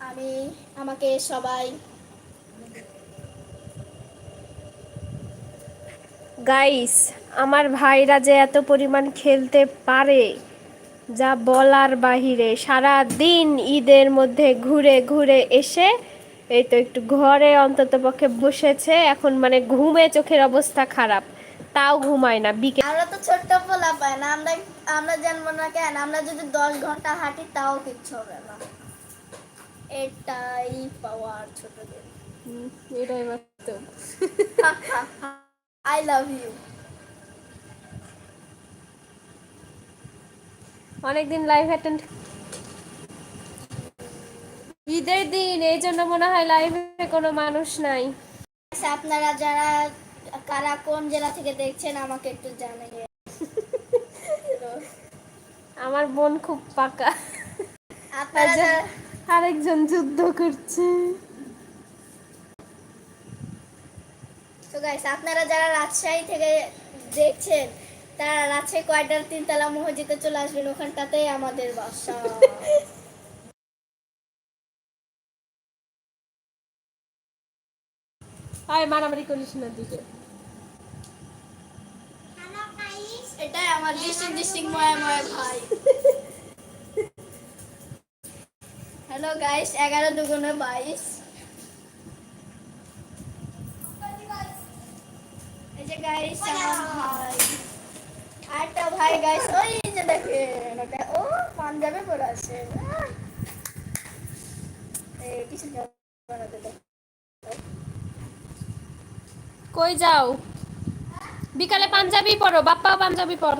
আমি আমাকে সবাই গাইস আমার ভাইরা যে এত পরিমাণ খেলতে পারে, যা বলার বাহিরে সারা দিন ঈদের মধ্যে ঘুরে ঘুরে এসে এই তো একটু ঘরে অন্তত পক্ষে বসেছে এখন মানে ঘুমে চোখের অবস্থা খারাপ তাও ঘুমায় না বিকেল আমরা তো ছোট্ট পোলা পাই না আমরা আমরা জানব না কেন আমরা যদি দশ ঘণ্টা হাঁটি তাও কিচ্ছু হবে না। এটাই পাওয়ার ছোটদের। এটাই বাস্তব আই লাভ ইউ অনেকদিন লাইভ অ্যাটেন্ড ঈদের দিন এই জন্য মনে হয় লাইভে কোনো মানুষ নাই। আপনারা যারা কারা কোন জেলা থেকে দেখছেন আমাকে একটু জানিয়ে। আমার বোন খুব পাকা। আপনারা আরেকজন যুদ্ধ করছে। তো গাইস আপনারা যারা রাজশাহী থেকে দেখছেন তারা রাজশাহী কোয়ার্টার তিনতলা মসজিদে চলে আসবেন? ওখানটাতেই আমাদের বাসা। আয়, মারামারি করিস না দিকে এটাই আমার ভাই। হ্যালো গাইস এগারো বাইশ। এই যে গাইস ভাই। আরেকটা ভাই গাইস ওই যে ও, পাঞ্জাবে পরে আছে। কই যাও? বিকালে পাঞ্জাবি পরো বাপ্পাও পাঞ্জাবি পর।